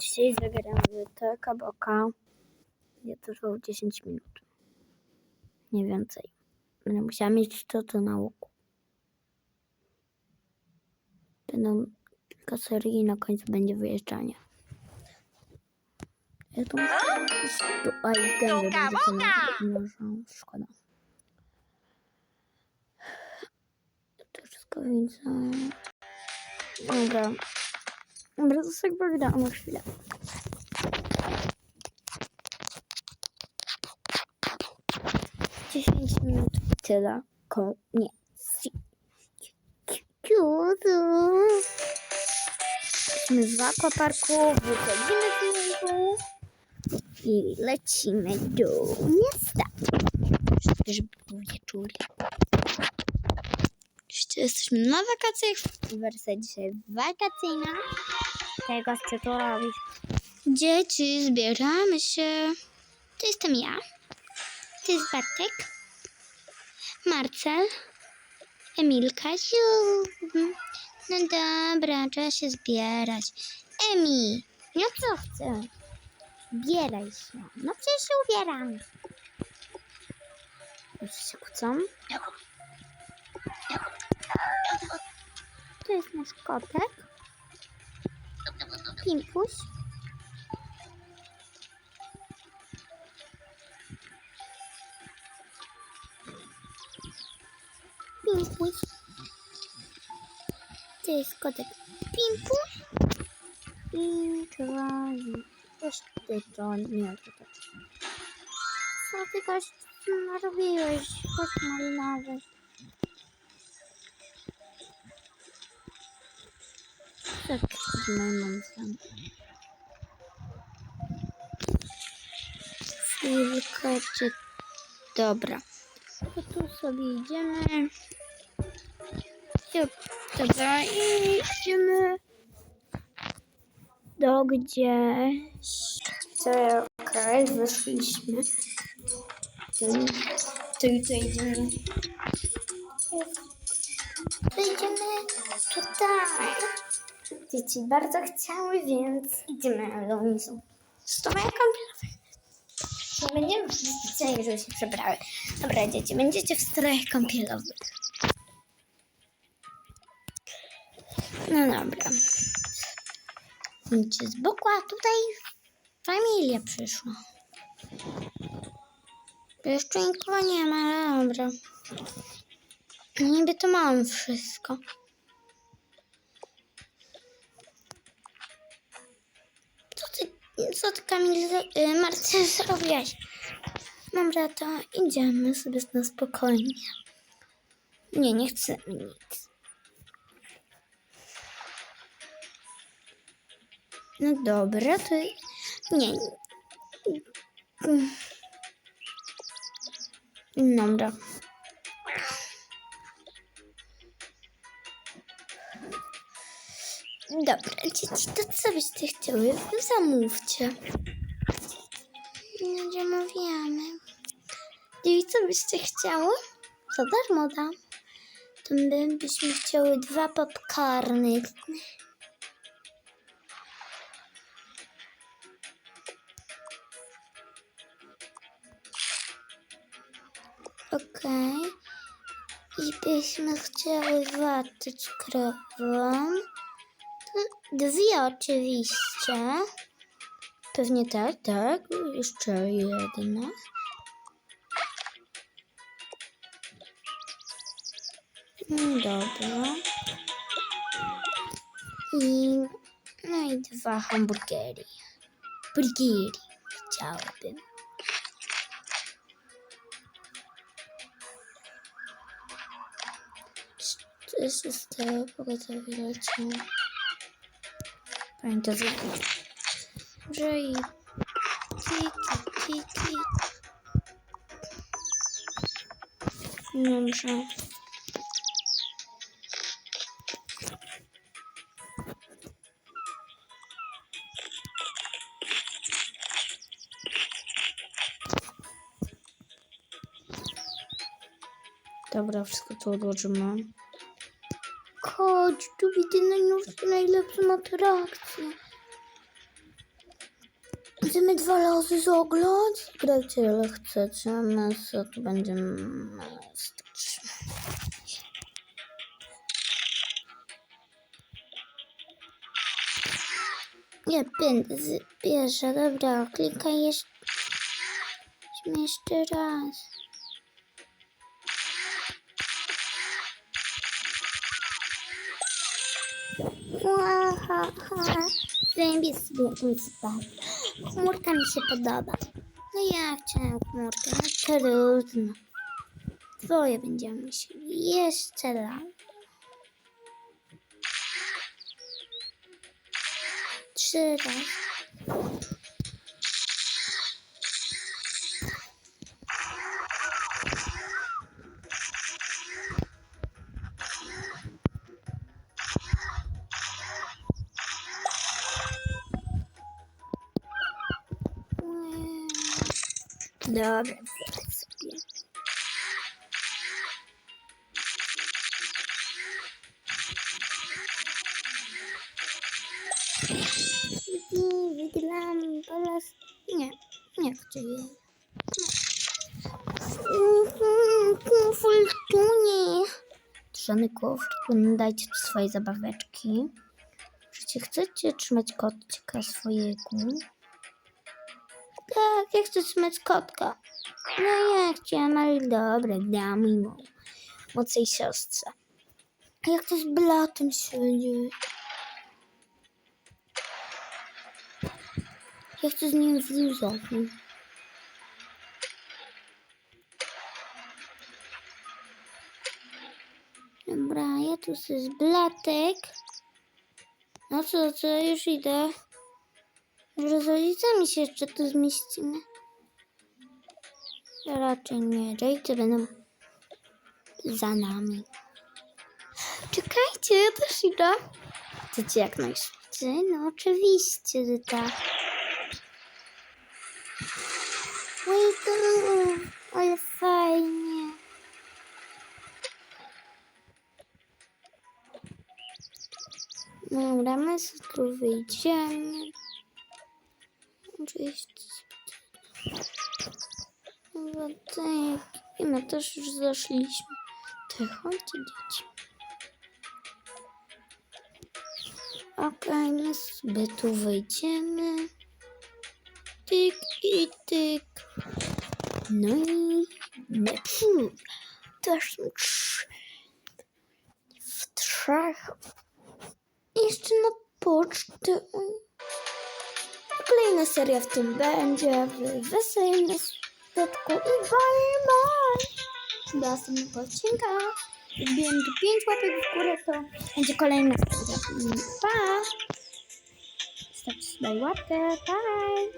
dzisiaj zagramy w Telka Boka. Ja trwał 10 minut. Nie więcej. Będę musiała mieć to, to na łuku. Będą kilka serii i na końcu będzie wyjeżdżanie. Ja tu muszę a i w gębie będzie to na Szkoda. To wszystko widzę. Dobra. Dobra, to sobie pogadamy chwilę. Dziesięć minut tyle. Koniec. Ciudu. Jesteśmy w aquaparku, wychodzimy z niego i lecimy do miasta. Żeby czuli. Oczywiście jesteśmy na wakacjach. Wersja dzisiaj wakacyjna. Tego chcę tu robić. Dzieci, zbieramy się. To jestem ja. To jest Bartek. Marcel. Emilka. Ziu. No dobra, trzeba się zbierać. Emi, no co chcę? Zbieraj się. No przecież się ubieram. Już się kłócą. To jest nasz kotek. Pimpuś. Pimpuś. To jest kotek Pimpuś. I trzeba jeszcze to nie to tak. Co ty gość narobiłeś? Chodź malinowy. Tak, mam sam. Chwilkę, czy... Dobra. To tu sobie idziemy. Dobra, i idziemy do gdzieś. Okej, wyszliśmy. To, to idziemy. To idziemy tutaj. Dzieci bardzo chciały, więc idziemy do misu. Stoję kąpielowe. Nie będziemy specjalnie, żeby się przebrały. Dobra, dzieci, będziecie w strojach kąpielowych. No dobra. Idźcie z boku, a tutaj familia przyszła. Jeszcze nikogo nie ma, ale dobra. Niby to mam wszystko. Co ty Kamil, z- y, Marcel zrobiłaś? Dobra, to idziemy sobie na spokojnie. Nie, nie chcę nic. No dobra, to... Nie. Dobra. Dobra, dzieci, to co byście chciały? Zamówcie. No, zamawiamy. I co byście chciały? Za darmo dam. To my byśmy chciały dwa popcorny. Okej. I byśmy chciały watę cukrową. Dwie oczywiście. Pewnie tak, tak. Jeszcze jedna. Mm, Dobra. I, no i dwa hamburgery. Burgery chciałabym. Co się stało? Pogotowie leciał. Pamiętam, że... Że i... Tiki, tiki. Dobrze. Dobra, wszystko to odłożymy. Chodź, tu widzę najnowsze, najlepszą atrakcję. Chcemy dwa razy zaglądać? Grajcie ile chcecie, my tu będziemy stać. Nie, pierwsza, dobra, klikaj jeszcze. Jeszcze raz. Zębie sobie uspał. Chmurka mi się podoba. No ja chciałam chmurkę, no trudno. Twoje będziemy musieli jeszcze raz. Trzy razy. Dobra, zaraz sobie. Wygrałam teraz. Nie, nie chcę jej. Fortunie. Żony fortuny, dajcie swoje zabaweczki. Czy chcecie trzymać kotka swojego? Tak, ja chcę trzymać kotka. No ja chciałam, ale dobra, dam moją młodszej siostrze. Jak to z blatem się dzieje? Ja z nim w luzowym. Dobra, ja tu sobie z blatek. No co, co, już idę. Może z rodzicami się jeszcze tu zmieścimy. Raczej nie, rodzice będą za nami. Czekajcie, ja też idę. Chcecie jak najszybciej? No oczywiście, że tak. Oj, to, ale fajnie. Dobra, my sobie tu wyjdziemy. Oczywiście. Chyba tak. I my też już zaszliśmy. To chodźcie dzieci. Okej, my sobie tu wejdziemy. Tyk i tyk. No i neprzód. Też trz- w trzech. Jeszcze na pocztę. Kolejna seria w tym będzie w weselnym statku i bye bye. Do następnego odcinka. Wbijemy tu 5 łapek w górę, to będzie kolejna seria. Pa! Stawcie sobie łapkę, bye!